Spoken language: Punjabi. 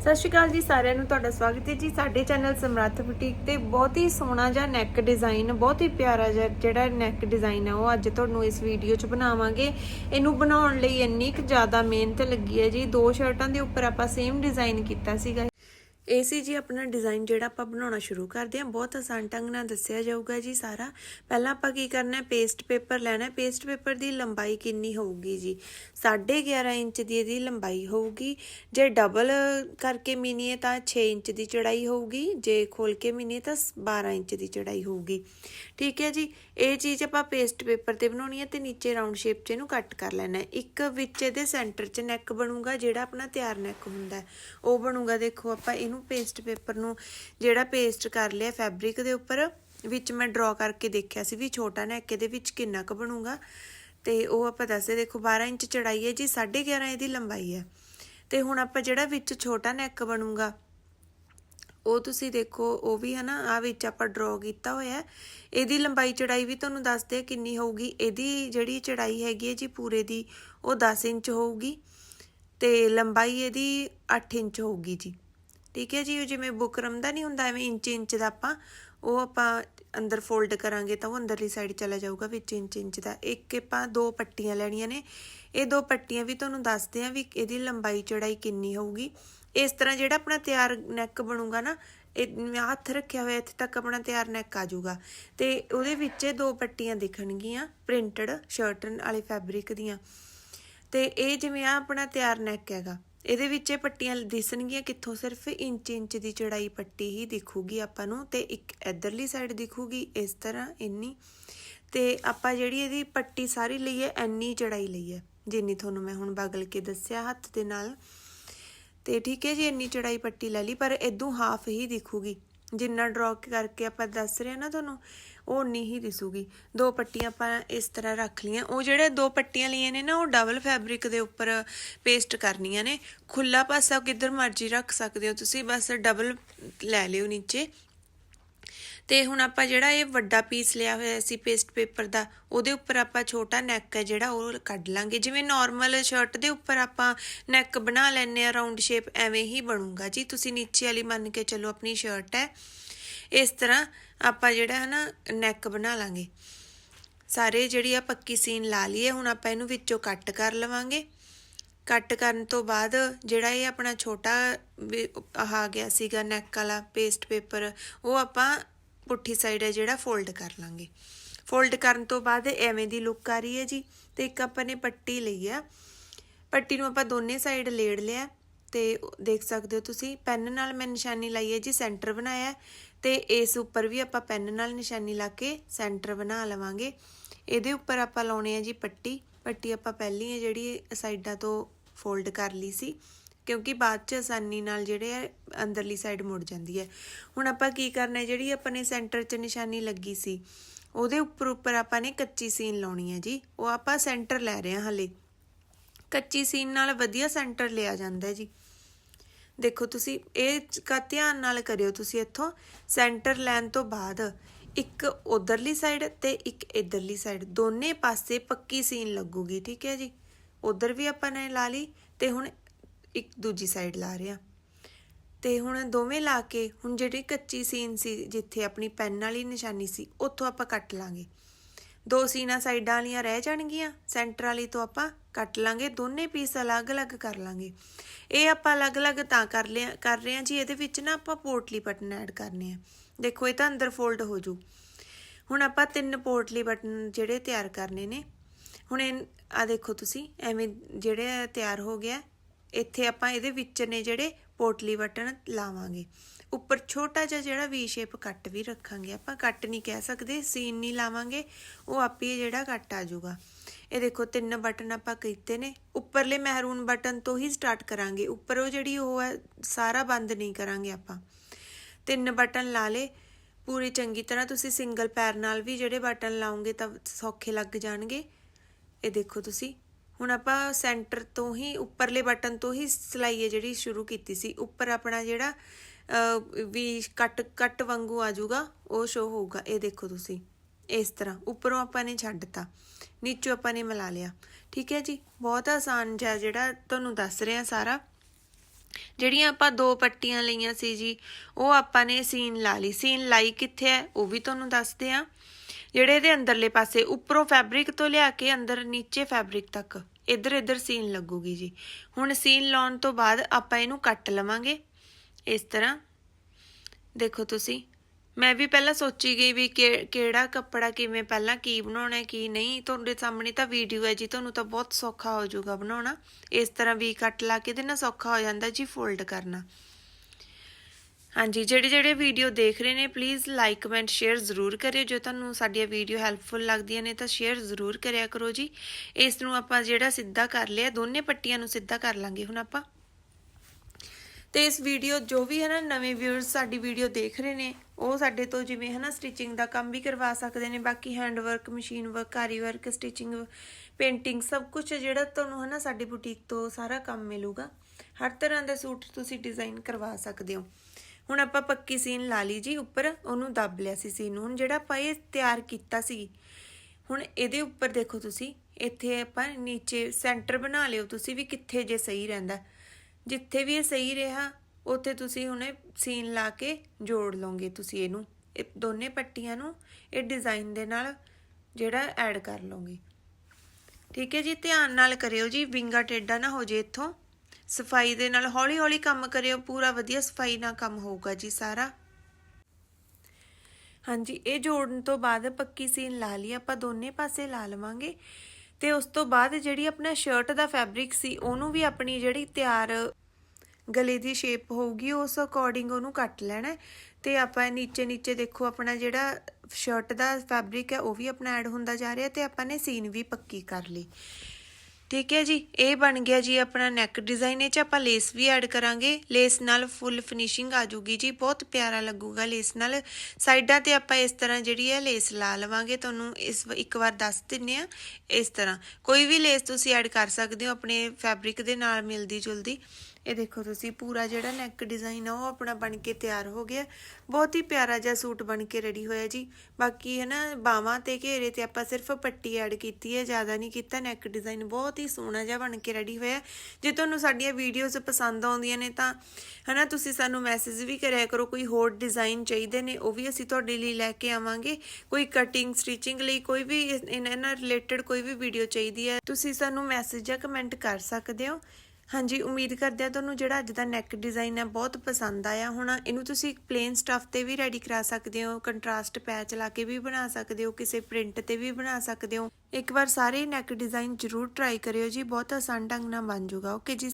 ਸਤਿ ਸ਼੍ਰੀ ਅਕਾਲ ਜੀ ਸਾਰਿਆਂ ਨੂੰ, ਤੁਹਾਡਾ ਸਵਾਗਤ ਹੈ ਜੀ ਸਾਡੇ ਚੈਨਲ ਸਮਰੱਥ ਬੁਟੀਕ ਤੇ। ਬਹੁਤ ਹੀ ਸੋਹਣਾ ਜਿਹਾ ਨੈਕ ਡਿਜ਼ਾਈਨ ਬਹੁਤ ਹੀ ਪਿਆਰਾ ਜਿਹਾ ਜਿਹੜਾ ਨੈਕ ਡਿਜ਼ਾਈਨ ਹੈ ਉਹ ਅੱਜ ਤੁਹਾਨੂੰ ਇਸ ਵੀਡੀਓ 'ਚ ਬਣਾਵਾਂਗੇ। ਇਹਨੂੰ ਬਣਾਉਣ ਲਈ ਇੰਨੀ ਕੁ ਜ਼ਿਆਦਾ ਮਿਹਨਤ ਲੱਗੀ ਹੈ ਜੀ। ਦੋ ਸ਼ਰਟਾਂ ਦੇ ਉੱਪਰ ਆਪਾਂ ਸੇਮ ਡਿਜ਼ਾਈਨ ਕੀਤਾ ਸੀਗਾ ਇਹ ਸੀ ਜੀ ਆਪਣਾ ਡਿਜ਼ਾਈਨ ਜਿਹੜਾ ਆਪਾਂ ਬਣਾਉਣਾ ਸ਼ੁਰੂ ਕਰਦੇ ਹਾਂ। ਬਹੁਤ ਆਸਾਨ ਢੰਗ ਨਾਲ ਦੱਸਿਆ ਜਾਊਗਾ ਜੀ ਸਾਰਾ। ਪਹਿਲਾਂ ਆਪਾਂ ਕੀ ਕਰਨਾ ਹੈ? ਪੇਸਟ ਪੇਪਰ ਲੈਣਾ ਹੈ। ਪੇਸਟ ਪੇਪਰ ਦੀ ਲੰਬਾਈ ਕਿੰਨੀ ਹੋਊਗੀ ਜੀ? 11.5 ਇੰਚ ਦੀ ਇਹਦੀ ਲੰਬਾਈ ਹੋਊਗੀ। ਜੇ ਡਬਲ ਕਰਕੇ ਮਿਨੀਏ ਤਾਂ 6 ਇੰਚ ਦੀ ਚੜਾਈ ਹੋਊਗੀ। ਜੇ ਖੋਲ ਕੇ ਮਿਨੀਏ ਤਾਂ 12 ਇੰਚ ਦੀ ਚੜਾਈ ਹੋਊਗੀ। ਠੀਕ ਹੈ ਜੀ? ਇਹ ਚੀਜ਼ ਆਪਾਂ ਪੇਸਟ ਪੇਪਰ ਤੇ ਬਣਾਉਣੀ ਹੈ ਤੇ ਨੀਚੇ ਰਾਉਂਡ ਸ਼ੇਪ 'ਚ ਇਹਨੂੰ ਕੱਟ ਕਰ ਲੈਣਾ ਇੱਕ ਵਿੱਚ ਇਹਦੇ ਸੈਂਟਰ 'ਚ ਨੈਕ ਬਣੂਗਾ, ਜਿਹੜਾ ਆਪਣਾ ਤਿਆਰ ਨੈਕ ਹੁੰਦਾ ਉਹ ਬਣੂਗਾ, ਦੇਖੋ ਆਪਾਂ ਇਹਨੂੰ ਪੇਸਟ ਪੇਪਰ ਨੂੰ ਜਿਹੜਾ ਪੇਸਟ ਕਰ ਲਿਆ ਫੈਬਰਿਕ ਦੇ ਉੱਪਰ, ਵਿੱਚ ਮੈਂ ਡਰਾ ਕਰਕੇ ਦੇਖਿਆ ਸੀ ਵੀ ਛੋਟਾ ਨੈਕ ਇਹਦੇ ਵਿੱਚ ਕਿੰਨਾ ਕੁ ਬਣੂਗਾ। ਤੇ ਉਹ ਆਪਾਂ ਦੱਸੇ ਦੇਖੋ 12 ਇੰਚ ਚੜਾਈ ਹੈ ਜੀ 11.5 ਇਹਦੀ ਲੰਬਾਈ ਹੈ। ਤੇ ਹੁਣ ਆਪਾਂ ਜਿਹੜਾ ਵਿੱਚ ਛੋਟਾ ਨੈਕ ਬਣੂਗਾ ਉਹ ਤੁਸੀਂ ਦੇਖੋ, ਉਹ ਵੀ ਹੈ ਨਾ ਆ ਵਿੱਚ ਆਪਾਂ ਡਰਾ ਕੀਤਾ ਹੋਇਆ ਇਹਦੀ ਲੰਬਾਈ ਚੜਾਈ ਵੀ ਤੁਹਾਨੂੰ ਦੱਸਦੇ ਆ ਕਿੰਨੀ ਹੋਊਗੀ। ਇਹਦੀ ਜਿਹੜੀ ਚੜਾਈ ਹੈਗੀ ਹੈ ਜੀ ਪੂਰੇ ਦੀ, ਉਹ 10 ਇੰਚ ਹੋਊਗੀ ਤੇ ਲੰਬਾਈ ਇਹਦੀ 8 ਇੰਚ ਹੋਊਗੀ ਜੀ। ਠੀਕ ਹੈ ਜੀ, ਉਹ ਜਿਵੇਂ ਬੁਕਰਮ ਦਾ ਨਹੀਂ ਹੁੰਦਾ, ਐਵੇਂ ਇੰਚ ਇੰਚ ਦਾ ਆਪਾਂ, ਉਹ ਆਪਾਂ ਅੰਦਰ ਫੋਲਡ ਕਰਾਂਗੇ ਤਾਂ ਉਹ ਅੰਦਰਲੀ ਸਾਈਡ ਚਲਾ ਜਾਊਗਾ ਵਿੱਚ ਇੰਚ ਇੰਚ ਦਾ। ਇੱਕ ਆਪਾਂ ਦੋ ਪੱਟੀਆਂ ਲੈਣੀਆਂ ਨੇ। ਇਹ ਦੋ ਪੱਟੀਆਂ ਵੀ ਤੁਹਾਨੂੰ ਦੱਸਦੇ ਆ ਵੀ ਇਹਦੀ ਲੰਬਾਈ ਚੜਾਈ ਕਿੰਨੀ ਹੋਊਗੀ। ਇਸ ਤਰ੍ਹਾਂ ਜਿਹੜਾ ਆਪਣਾ ਤਿਆਰ ਨੈਕ ਬਣੂਗਾ ਨਾ, ਇਹ ਮੈਂ ਹੱਥ ਰੱਖਿਆ ਹੋਇਆ, ਇੱਥੇ ਤੱਕ ਆਪਣਾ ਤਿਆਰ ਨੈਕ ਆ ਜਾਊਗਾ। ਤੇ ਉਹਦੇ ਵਿੱਚ ਇਹ ਦੋ ਪੱਟੀਆਂ ਦਿਖਣਗੀਆਂ ਪ੍ਰਿੰਟਡ ਸ਼ਰਟਨ ਵਾਲੇ ਫੈਬਰਿਕ ਦੀਆਂ। ਤੇ ਇਹ ਜਿਵੇਂ ਆ ਆਪਣਾ ਤਿਆਰ ਨੈਕ ਹੈਗਾ, ਇਹਦੇ ਵਿੱਚ ਇਹ ਪੱਟੀਆਂ ਦਿਸਣਗੀਆਂ ਕਿੱਥੋਂ? ਸਿਰਫ ਇੰਚ ਇੰਚ ਦੀ ਚੜਾਈ ਪੱਟੀ ਹੀ ਦਿਖੂਗੀ ਆਪਾਂ ਨੂੰ ਤੇ ਇੱਕ ਇਧਰਲੀ ਸਾਈਡ ਦਿਖੂਗੀ, ਇਸ ਤਰ੍ਹਾਂ ਇੰਨੀ। ਤੇ ਆਪਾਂ ਜਿਹੜੀ ਇਹਦੀ ਪੱਟੀ ਸਾਰੀ ਲਈ ਹੈ ਐਨੀ ਚੜਾਈ ਲਈ ਹੈ। ਜਿੰਨੀ ਤੁਹਾਨੂੰ ਮੈਂ ਹੁਣ ਬਗਲ ਕੇ ਦੱਸਿਆ ਹੱਥ ਦੇ ਨਾਲ। ਤੇ ਠੀਕ ਹੈ ਜੀ, ਇੰਨੀ ਚੜਾਈ ਪੱਟੀ ਲੈ ਲਈ, ਪਰ ਇਦੋਂ ਹਾਫ ਹੀ ਦਿਖੂਗੀ। ਜਿੰਨਾ ਡਰਾ ਕਰਕੇ ਆਪਾਂ ਦੱਸ ਰਹੇ ਹਾਂ ਨਾ ਤੁਹਾਨੂੰ, ਉਹ ਉਨੀ ਹੀ ਦਿਸੂਗੀ। ਦੋ ਪੱਟੀਆਂ ਆਪਾਂ ਇਸ ਤਰ੍ਹਾਂ ਰੱਖ ਲਈਆਂ। ਉਹ ਜਿਹੜੇ ਦੋ ਪੱਟੀਆਂ ਲਈਆਂ ਨੇ ਨਾ, ਉਹ ਡਬਲ ਫੈਬਰਿਕ ਦੇ ਉੱਪਰ ਪੇਸਟ ਕਰਨੀਆਂ ਨੇ। ਖੁੱਲਾ ਪਾਸਾ ਕਿੱਧਰ ਮਰਜ਼ੀ ਰੱਖ ਸਕਦੇ ਹੋ ਤੁਸੀਂ, ਬਸ ਡਬਲ ਲੈ ਲਿਓ ਨੀਚੇ। ਤੇ ਹੁਣ ਆਪਾਂ ਜਿਹੜਾ ਇਹ ਵੱਡਾ ਪੀਸ ਲਿਆ ਹੋਇਆ ਸੀ ਪੇਸਟ ਪੇਪਰ ਦਾ, ਉਹਦੇ ਉੱਪਰ ਆਪਾਂ ਛੋਟਾ ਨੈਕ ਹੈ ਜਿਹੜਾ ਉਹ ਕੱਢ ਲਾਂਗੇ। ਜਿਵੇਂ ਨਾਰਮਲ ਸ਼ਰਟ ਦੇ ਉੱਪਰ ਆਪਾਂ ਨੈਕ ਬਣਾ ਲੈਨੇ ਆ ਰਾਉਂਡ ਸ਼ੇਪ ਐਵੇਂ ਹੀ ਬਣੂਗਾ ਜੀ। ਤੁਸੀਂ ਨੀਚੇ ਵਾਲੀ ਮੰਨ ਕੇ ਚੱਲੋ ਆਪਣੀ ਸ਼ਰਟ ਹੈ। ਇਸ ਤਰ੍ਹਾਂ ਆਪਾਂ ਜਿਹੜਾ ਹੈ ਨਾ ਨੈਕ ਬਣਾ ਲਾਂਗੇ। ਸਾਰੇ ਜਿਹੜੀ ਆ ਪੱਕੀ ਸੀਨ ਲਾ ਲਈਏ, ਹੁਣ ਆਪਾਂ ਇਹਨੂੰ ਵਿੱਚੋਂ ਕੱਟ ਕਰ ਲਵਾਂਗੇ। ਕੱਟ ਕਰਨ ਤੋਂ ਬਾਅਦ ਜਿਹੜਾ ਇਹ ਆਪਣਾ ਛੋਟਾ ਵੀ ਆ ਗਿਆ ਸੀਗਾ ਨੈਕ ਵਾਲਾ ਪੇਸਟ ਪੇਪਰ ਉਹ ਆਪਾਂ ਪੁੱਠੀ ਸਾਈਡ ਹੈ ਜਿਹੜਾ ਫੋਲਡ ਕਰ ਲਾਂਗੇ। ਫੋਲਡ ਕਰਨ ਤੋਂ ਬਾਅਦ ਐਵੇਂ ਦੀ ਲੁੱਕ ਆ ਰਹੀ ਹੈ ਜੀ ਤੇ ਇੱਕ ਆਪਾਂ ਨੇ ਪੱਟੀ ਲਈ ਆ। ਪੱਟੀ ਨੂੰ ਆਪਾਂ ਦੋਨੇ ਸਾਈਡ ਲੇੜ ਲਿਆ। ਤੇ ਦੇਖ ਸਕਦੇ ਹੋ ਤੁਸੀਂ ਪੈਨ ਨਾਲ ਮੈਂ ਨਿਸ਼ਾਨੀ ਲਾਈ ਹੈ ਜੀ ਸੈਂਟਰ ਬਣਾਇਆ ਹੈ। ਤੇ ਇਸ ਉੱਪਰ ਵੀ ਆਪਾਂ ਪੈਨ ਨਾਲ ਨਿਸ਼ਾਨੀ ਲਾ ਕੇ ਸੈਂਟਰ ਬਣਾ ਲਵਾਂਗੇ। ਇਹਦੇ ਉੱਪਰ ਆਪਾਂ ਲਾਉਣੇ ਆ ਜੀ ਪੱਟੀ। ਪੱਟੀ ਆਪਾਂ ਪਹਿਲੀ ਹੈ ਜਿਹੜੀ ਸਾਈਡਾਂ ਤੋਂ ਫੋਲਡ ਕਰ ਲਈ ਸੀ। ਕਿਉਂਕਿ ਬਾਅਦ ਚ ਆਸਾਨੀ ਨਾਲ ਜਿਹੜੇ ਆ, ਅੰਦਰਲੀ ਸਾਈਡ ਮੁੜ ਜਾਂਦੀ ਹੈ। ਹੁਣ ਆਪਾਂ ਕੀ ਕਰਨਾ ਹੈ ਜਿਹੜੀ ਆਪਣੇ ਸੈਂਟਰ 'ਚ ਨਿਸ਼ਾਨੀ ਲੱਗੀ ਸੀ, ਉਹਦੇ ਉੱਪਰ ਉੱਪਰ ਆਪਾਂ ਨੇ ਕੱਚੀ ਸੀਨ ਲਾਉਣੀ ਹੈ ਜੀ। ਉਹ ਆਪਾਂ ਸੈਂਟਰ ਲੈ ਰਹੇ ਹਾਂ ਹਲੇ। ਕੱਚੀ ਸੀਨ ਨਾਲ ਵਧੀਆ ਸੈਂਟਰ ਲਿਆ ਜਾਂਦਾ ਹੈ ਜੀ। ਦੇਖੋ ਤੁਸੀਂ ਇਹ ਕਾ ਧਿਆਨ ਨਾਲ ਕਰਿਓ ਤੁਸੀਂ ਇੱਥੋਂ। ਸੈਂਟਰ ਲੈਣ ਤੋਂ ਬਾਅਦ ਇੱਕ ਉਧਰਲੀ ਸਾਈਡ ਤੇ ਇੱਕ ਇਧਰਲੀ ਸਾਈਡ ਦੋਨੇ ਪਾਸੇ ਪੱਕੀ ਸੀਨ ਲੱਗੂਗੀ, ਠੀਕ ਹੈ ਜੀ। ਉਧਰ ਵੀ ਆਪਾਂ ਨੇ ਲਾ ਲਈ ਤੇ ਹੁਣ ਇੱਕ ਦੂਜੀ ਸਾਈਡ ਲਾ ਰਿਹਾ। ਆ ਤੇ ਹੁਣ ਦੋਵੇਂ ਲਾ ਕੇ, ਹੁਣ ਜਿਹੜੀ ਕੱਚੀ ਸੀਨ ਸੀ, ਜਿੱਥੇ ਆਪਣੀ ਪੈਨ ਵਾਲੀ ਨਿਸ਼ਾਨੀ ਸੀ, ਉੱਥੋਂ ਆਪਾਂ ਕੱਟ ਲਾਂਗੇ। ਦੋ ਸੀਨਾ ਸਾਈਡਾਂ ਵਾਲੀਆਂ ਰਹਿ ਜਾਣਗੀਆਂ ਸੈਂਟਰ ਵਾਲੀ ਤੋਂ ਆਪਾਂ ਕੱਟ ਲਾਂਗੇ, ਦੋਨੇ ਪੀਸ ਅਲੱਗ-ਅਲੱਗ ਕਰ ਲਾਂਗੇ। ਇਹ ਆਪਾਂ ਅਲੱਗ-ਅਲੱਗ ਤਾਂ ਕਰ ਲਿਆ, ਕਰ ਰਹੇ ਹਾਂ ਜੀ, ਇਹਦੇ ਵਿੱਚ ਨਾ ਆਪਾਂ ਪੋਰਟਲੀ ਬਟਨ ਐਡ ਕਰਨੇ ਆ। ਦੇਖੋ, ਇਹ ਤਾਂ ਅੰਦਰ ਫੋਲਡ ਹੋ ਜੂ ਹੁਣ ਆਪਾਂ ਤਿੰਨ ਪੋਰਟਲੀ ਬਟਨ ਜਿਹੜੇ ਤਿਆਰ ਕਰਨੇ ਨੇ। ਹੁਣ ਇਹ ਆ ਦੇਖੋ ਤੁਸੀਂ, ਐਵੇਂ ਜਿਹੜੇ ਤਿਆਰ ਹੋ ਗਿਆ ਇੱਥੇ ਆਪਾਂ ਇਹਦੇ ਵਿੱਚ ਨੇ ਜਿਹੜੇ ਪੋਟਲੀ ਬਟਨ ਲਾਵਾਂਗੇ। ਉੱਪਰ ਛੋਟਾ ਜਿਹਾ ਜਿਹੜਾ ਵੀ ਸ਼ੇਪ ਕੱਟ ਵੀ ਰੱਖਾਂਗੇ ਆਪਾਂ। ਕੱਟ ਨਹੀਂ ਕਹਿ ਸਕਦੇ ਸੀਨ ਨਹੀਂ ਲਾਵਾਂਗੇ, ਉਹ ਆਪੇ ਜਿਹੜਾ ਕੱਟ ਆ ਜਾਊਗਾ। ਇਹ ਦੇਖੋ ਤਿੰਨ ਬਟਨ ਆਪਾਂ ਕੀਤੇ ਨੇ। ਉੱਪਰਲੇ ਮਹਿਰੂਨ ਬਟਨ ਤੋਂ ਹੀ ਸਟਾਰਟ ਕਰਾਂਗੇ। ਉੱਪਰ ਉਹ ਜਿਹੜੀ ਉਹ ਹੈ, ਸਾਰਾ ਬੰਦ ਨਹੀਂ ਕਰਾਂਗੇ ਆਪਾਂ। ਤਿੰਨ ਬਟਨ ਲਾ ਲੇ ਪੂਰੀ ਚੰਗੀ ਤਰ੍ਹਾਂ ਤੁਸੀਂ ਸਿੰਗਲ ਪੈਰ ਨਾਲ ਵੀ ਜਿਹੜੇ ਬਟਨ ਲਾਉਂਗੇ ਤਾਂ ਸੌਖੇ ਲੱਗ ਜਾਣਗੇ। ਇਹ ਦੇਖੋ ਤੁਸੀਂ। ਹੁਣ ਆਪਾਂ ਸੈਂਟਰ ਤੋਂ ਹੀ, ਉੱਪਰਲੇ ਬਟਨ ਤੋਂ ਹੀ ਸਿਲਾਈ ਹੈ ਜਿਹੜੀ ਸ਼ੁਰੂ ਕੀਤੀ ਸੀ। ਉੱਪਰ ਆਪਣਾ ਜਿਹੜਾ ਵੀ ਕੱਟ ਕੱਟ ਵਾਂਗੂ ਆ ਜਾਊਗਾ, ਉਹ ਸ਼ੋ ਹੋਊਗਾ। ਇਹ ਦੇਖੋ ਤੁਸੀਂ, ਇਸ ਤਰ੍ਹਾਂ। ਉੱਪਰੋਂ ਆਪਾਂ ਨੇ ਛੱਡਤਾ। ਨੀਚੋਂ ਆਪਾਂ ਨੇ ਮਿਲਾ ਲਿਆ। ਠੀਕ ਹੈ ਜੀ? ਬਹੁਤ ਆਸਾਨ ਜਿਹਾ ਜਿਹੜਾ ਤੁਹਾਨੂੰ ਦੱਸ ਰਿਹਾ ਸਾਰਾ। ਜਿਹੜੀਆਂ ਆਪਾਂ ਦੋ ਪੱਟੀਆਂ ਲਈਆਂ ਸੀ ਜੀ, ਉਹ ਆਪਾਂ ਨੇ ਸੀਨ ਲਾ ਲਈ। ਸੀਨ ਲਾਈ ਕਿੱਥੇ ਹੈ, ਉਹ ਵੀ ਤੁਹਾਨੂੰ ਦੱਸਦੇ ਆ ਜਿਹੜੇ ਇਹਦੇ ਅੰਦਰਲੇ ਪਾਸੇ ਉੱਪਰੋਂ ਫੈਬਰਿਕ ਤੋਂ ਲਿਆ ਕੇ ਅੰਦਰ ਨੀਚੇ ਫੈਬਰਿਕ ਤੱਕ। ਇੱਧਰ ਇੱਧਰ ਸੀਨ ਲੱਗੂਗੀ ਜੀ। ਹੁਣ ਸੀਨ ਲਾਉਣ ਤੋਂ ਬਾਅਦ ਆਪਾਂ ਇਹਨੂੰ ਕੱਟ ਲਵਾਂਗੇ। ਇਸ ਤਰ੍ਹਾਂ। ਦੇਖੋ ਤੁਸੀਂ। ਮੈਂ ਵੀ ਪਹਿਲਾਂ ਸੋਚੀ ਗਈ ਵੀ ਕਿਹੜਾ ਕੱਪੜਾ ਕਿਵੇਂ ਪਹਿਲਾਂ ਕੀ ਬਣਾਉਣਾ ਕੀ ਨਹੀਂ। ਤੁਹਾਡੇ ਸਾਹਮਣੇ ਤਾਂ ਵੀਡੀਓ ਹੈ ਜੀ। ਤੁਹਾਨੂੰ ਤਾਂ ਬਹੁਤ ਸੌਖਾ ਹੋ ਜਾਊਗਾ ਬਣਾਉਣਾ। ਇਸ ਤਰ੍ਹਾਂ ਵੀ ਕੱਟ ਲਾ ਕੇ ਦੇ ਨਾ ਸੌਖਾ ਹੋ ਜਾਂਦਾ ਜੀ ਫੋਲਡ ਕਰਨਾ। ਹਾਂਜੀ, ਜਿਹੜੇ ਜਿਹੜੇ ਵੀਡੀਓ ਦੇਖ ਰਹੇ ਨੇ ਪਲੀਜ਼ ਲਾਈਕ ਕਮੈਂਟ ਸ਼ੇਅਰ ਜ਼ਰੂਰ ਕਰਿਓ। ਜੇ ਤੁਹਾਨੂੰ ਸਾਡੀਆਂ ਵੀਡੀਓ ਹੈਲਪਫੁਲ ਲੱਗਦੀਆਂ ਨੇ, ਤਾਂ ਸ਼ੇਅਰ ਜ਼ਰੂਰ ਕਰਿਆ ਕਰੋ ਜੀ। ਇਸ ਨੂੰ ਆਪਾਂ ਜਿਹੜਾ ਸਿੱਧਾ ਕਰ ਲਿਆ, ਦੋਨੇ ਪੱਟੀਆਂ ਨੂੰ ਸਿੱਧਾ ਕਰ ਲਾਂਗੇ ਹੁਣ ਆਪਾਂ। ਤੇ ਇਸ ਵੀਡੀਓ ਜੋ ਵੀ ਹੈ ਨਾ, ਨਵੇਂ ਵਿਊਅਰਸ ਸਾਡੀ ਵੀਡੀਓ ਦੇਖ ਰਹੇ ਨੇ, ਉਹ ਸਾਡੇ ਤੋਂ ਜਿਵੇਂ ਹੈ ਨਾ ਸਟਿਚਿੰਗ ਦਾ ਕੰਮ ਵੀ ਕਰਵਾ ਸਕਦੇ ਨੇ। ਬਾਕੀ ਹੈਂਡ ਵਰਕ ਮਸ਼ੀਨ ਵਰਕ ਕਾਰੀ ਵਰਕ ਸਟਿਚਿੰਗ ਪੇਂਟਿੰਗ ਸਭ ਕੁਝ ਜਿਹੜਾ ਤੁਹਾਨੂੰ ਹੈ ਨਾ ਸਾਡੀ ਬੁਟੀਕ ਤੋਂ ਸਾਰਾ ਕੰਮ ਮਿਲੂਗਾ। ਹਰ ਤਰ੍ਹਾਂ ਦੇ ਸੂਟ ਤੁਸੀਂ ਡਿਜ਼ਾਈਨ ਕਰਵਾ ਸਕਦੇ ਹੋ। ਹੁਣ ਆਪਾਂ ਪੱਕੀ ਸੀਨ ਲਾ ਲਈ ਜੀ, ਉੱਪਰ ਉਹਨੂੰ ਦੱਬ ਲਿਆ ਸੀ ਸੀਨ ਹੁਣ ਜਿਹੜਾ ਆਪਾਂ ਇਹ ਤਿਆਰ ਕੀਤਾ ਸੀ, ਹੁਣ ਇਹਦੇ ਉੱਪਰ ਦੇਖੋ ਤੁਸੀਂ, ਇੱਥੇ ਆਪਾਂ ਨੀਚੇ ਸੈਂਟਰ ਬਣਾ ਲਿਓ ਤੁਸੀਂ ਵੀ ਕਿੱਥੇ ਜੇ ਸਹੀ ਰਹਿੰਦਾ। ਜਿੱਥੇ ਵੀ ਇਹ ਸਹੀ ਰਿਹਾ, ਉੱਥੇ ਤੁਸੀਂ ਹੁਣੇ ਸੀਨ ਲਾ ਕੇ ਜੋੜ ਲਓਗੇ ਤੁਸੀਂ ਇਹਨੂੰ। ਇਹ ਦੋਨੇ ਪੱਟੀਆਂ ਨੂੰ ਇਹ ਡਿਜ਼ਾਈਨ ਦੇ ਨਾਲ ਜਿਹੜਾ ਐਡ ਕਰ ਲਓਗੇ। ਠੀਕ ਹੈ ਜੀ, ਧਿਆਨ ਨਾਲ ਕਰਿਓ ਜੀ ਵਿੰਗਾ ਟੇਡਾ ਨਾ ਹੋ ਜੇ ਇੱਥੋਂ। ਸਫ਼ਾਈ ਦੇ ਨਾਲ ਹੌਲੀ ਹੌਲੀ ਕੰਮ ਕਰਿਓ, ਪੂਰਾ ਵਧੀਆ ਸਫ਼ਾਈ ਨਾਲ ਕੰਮ ਹੋਊਗਾ ਜੀ ਸਾਰਾ। ਹਾਂਜੀ, ਇਹ ਜੋੜਨ ਤੋਂ ਬਾਅਦ ਪੱਕੀ ਸੀਨ ਲਾ ਲਈ, ਆਪਾਂ ਦੋਨੇ ਪਾਸੇ ਲਾ ਲਵਾਂਗੇ। ਤੇ ਉਸ ਤੋਂ ਬਾਅਦ ਜਿਹੜੀ ਆਪਣਾ ਸ਼ਰਟ ਦਾ ਫੈਬਰਿਕ ਸੀ, ਉਹਨੂੰ ਵੀ ਆਪਣੀ ਜਿਹੜੀ ਤਿਆਰ ਗਲੇ ਦੀ ਸ਼ੇਪ ਹੋਊਗੀ, ਉਸ ਅਕੋਰਡਿੰਗ ਉਹਨੂੰ ਕੱਟ ਲੈਣਾ। ਹੈ ਤੇ ਆਪਾਂ ਨੀਚੇ ਨੀਚੇ ਦੇਖੋ, ਆਪਣਾ ਜਿਹੜਾ ਸ਼ਰਟ ਦਾ ਫੈਬਰਿਕ ਹੈ, ਉਹ ਵੀ ਆਪਣਾ ਐਡ ਹੁੰਦਾ ਜਾ ਰਿਹਾ ਤੇ ਆਪਾਂ ਨੇ ਸੀਨ ਵੀ ਪੱਕੀ ਕਰ ਲਈ। ਠੀਕ ਹੈ ਜੀ, ਇਹ ਬਣ ਗਿਆ ਜੀ ਆਪਣਾ ਨੈਕ ਡਿਜ਼ਾਈਨ ਇਹ ਚ ਆਪਾਂ ਲੇਸ ਵੀ ਐਡ ਕਰਾਂਗੇ। ਲੇਸ ਨਾਲ ਫੁੱਲ ਫਿਨਿਸ਼ਿੰਗ ਆ ਜੂਗੀ ਜੀ, ਬਹੁਤ ਪਿਆਰਾ ਲੱਗੂਗਾ ਲੇਸ ਨਾਲ। ਸਾਈਡਾਂ ਤੇ ਆਪਾਂ ਇਸ ਤਰ੍ਹਾਂ ਜਿਹੜੀ ਹੈ ਲੇਸ ਲਾ ਲਵਾਂਗੇ, ਤੁਹਾਨੂੰ ਇਸ ਇੱਕ ਵਾਰ ਦੱਸ ਦਿੰਨੇ ਆ ਇਸ ਤਰ੍ਹਾਂ। ਕੋਈ ਵੀ ਲੇਸ ਤੁਸੀਂ ਐਡ ਕਰ ਸਕਦੇ ਹੋ, ਆਪਣੇ ਫੈਬਰਿਕ ਦੇ ਨਾਲ ਮਿਲਦੀ ਜੁਲਦੀ। ਇਹ ਦੇਖੋ ਤੁਸੀਂ, ਪੂਰਾ ਜਿਹੜਾ ਨੈਕ ਡਿਜ਼ਾਈਨ ਆ, ਉਹ ਆਪਣਾ ਬਣ ਕੇ ਤਿਆਰ ਹੋ ਗਿਆ। ਬਹੁਤ ਹੀ ਪਿਆਰਾ ਜਿਹਾ ਸੂਟ ਬਣ ਕੇ ਰੈਡੀ ਹੋਇਆ ਜੀ। ਬਾਕੀ ਹੈ ਨਾ, ਬਾਹਾਂ ਤੇ ਘੇਰੇ ਤੇ ਆਪਾਂ ਸਿਰਫ ਪੱਟੀ ਐਡ ਕੀਤੀ ਹੈ, ਜ਼ਿਆਦਾ ਨਹੀਂ ਕੀਤਾ ਨੈਕ ਡਿਜ਼ਾਈਨ ਬਹੁਤ ਹੀ ਸੋਹਣਾ ਜਿਹਾ ਬਣ ਕੇ ਰੈਡੀ ਹੋਇਆ। ਜੇ ਤੁਹਾਨੂੰ ਸਾਡੀਆਂ ਵੀਡੀਓਜ਼ ਪਸੰਦ ਆਉਂਦੀਆਂ ਨੇ ਤਾਂ, ਹਨਾ, ਤੁਸੀਂ ਸਾਨੂੰ ਮੈਸੇਜ ਵੀ ਕਰਿਆ ਕਰੋ, ਕੋਈ ਹੋਰ ਡਿਜ਼ਾਈਨ ਚਾਹੀਦੇ ਨੇ, ਉਹ ਵੀ ਅਸੀਂ ਤੁਹਾਡੇ ਲਈ ਲੈ ਕੇ ਆਵਾਂਗੇ। ਕੋਈ ਕਟਿੰਗ ਸਟਿਚਿੰਗ ਲਈ ਕੋਈ ਵੀ ਇਹਨਾਂ ਨਾਲ ਰਿਲੇਟਡ ਕੋਈ ਵੀ ਵੀਡੀਓ ਚਾਹੀਦੀ ਹੈ, ਤੁਸੀਂ ਸਾਨੂੰ ਮੈਸੇਜ ਜਾਂ ਕਮੈਂਟ ਕਰ ਸਕਦੇ ਹੋ। ਹਾਂਜੀ, ਉਮੀਦ ਕਰਦੇ ਆ ਤੁਹਾਨੂੰ ਜਿਹੜਾ ਅੱਜ ਦਾ ਨੈਕ ਡਿਜ਼ਾਈਨ ਹੈ ਬਹੁਤ ਪਸੰਦ ਆਇਆ ਹੋਣਾ। ਇਹਨੂੰ ਤੁਸੀਂ ਪਲੇਨ ਸਟਫ ਤੇ ਵੀ ਰੈਡੀ ਕਰਾ ਸਕਦੇ ਹੋ ਕੰਟਰਾਸਟ ਪੈਚ ਲਾ ਕੇ ਵੀ ਬਣਾ ਸਕਦੇ ਹੋ, ਕਿਸੇ ਪ੍ਰਿੰਟ ਤੇ ਵੀ ਬਣਾ ਸਕਦੇ ਹੋ। ਇੱਕ ਵਾਰ ਸਾਰੇ ਨੈਕ ਡਿਜ਼ਾਈਨ ਜ਼ਰੂਰ ਟਰਾਈ ਕਰਿਓ ਜੀ, ਬਹੁਤ ਆਸਾਨ ਢੰਗ ਨਾਲ ਬਣ ਜਾਊਗਾ। ਓਕੇ ਜੀ।